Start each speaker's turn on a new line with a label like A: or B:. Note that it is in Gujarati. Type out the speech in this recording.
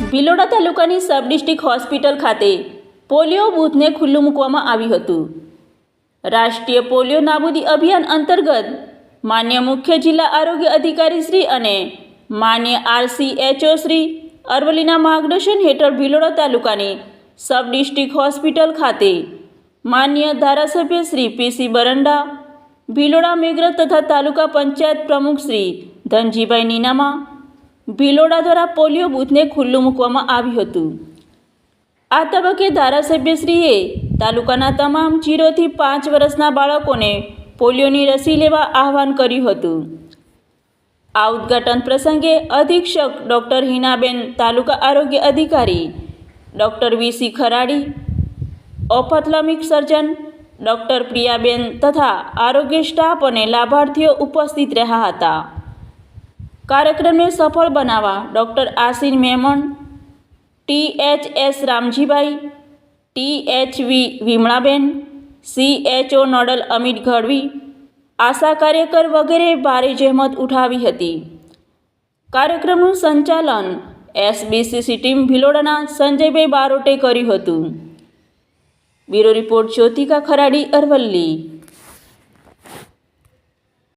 A: ભિલોડા તાલુકાની સબ ડિસ્ટ્રિક્ટ હોસ્પિટલ ખાતે પોલિયો બૂથને ખુલ્લું મૂકવામાં આવ્યું હતું. રાષ્ટ્રીય પોલિયો નાબૂદી અભિયાન અંતર્ગત માન્ય મુખ્ય જિલ્લા આરોગ્ય અધિકારી શ્રી અને માન્ય આરસીએચઓ શ્રી અરવલ્લીના માર્ગદર્શન હેઠળ ભિલોડા તાલુકાની સબ ડિસ્ટ્રિક્ટ હોસ્પિટલ ખાતે માન્ય ધારાસભ્ય શ્રી પીસી બરંડા, ભિલોડા મેઘરજ તથા તાલુકા પંચાયત પ્રમુખ શ્રી ધનજીભાઈ નીનામા ભિલોડા દ્વારા પોલિયો બૂથને ખુલ્લું મૂકવામાં આવ્યું હતું. આ તબક્કે ધારાસભ્યશ્રીએ તાલુકાના તમામ જીરોથી પાંચ વર્ષના બાળકોને પોલિયોની રસી લેવા આહવાન કર્યું હતું. આ ઉદ્ઘાટન પ્રસંગે અધિક્ષક ડૉક્ટર હિનાબેન તાલુકા આરોગ્ય અધિકારી doctor VC Kharadi ophthalmic surgeon doctor Priyaben તથા આરોગ્ય સ્ટાફ અને લાભાર્થીઓ ઉપસ્થિત રહ્યા હતા. કાર્યક્રમને સફળ બનાવવા doctor Asin Memon, T H S Ramjibhai, T H V Vimlaben, C H O nodal Amit Gadhvi ASHA કાર્યકર વગેરે ભારે જહેમત ઉઠાવી હતી. કાર્યક્રમનું સંચાલન એસબીસીસી ટીમ ભિલોડાના સંજયભાઈ બારોટે કર્યું હતું. Bureau report Jyotika Kharadi Aravalli.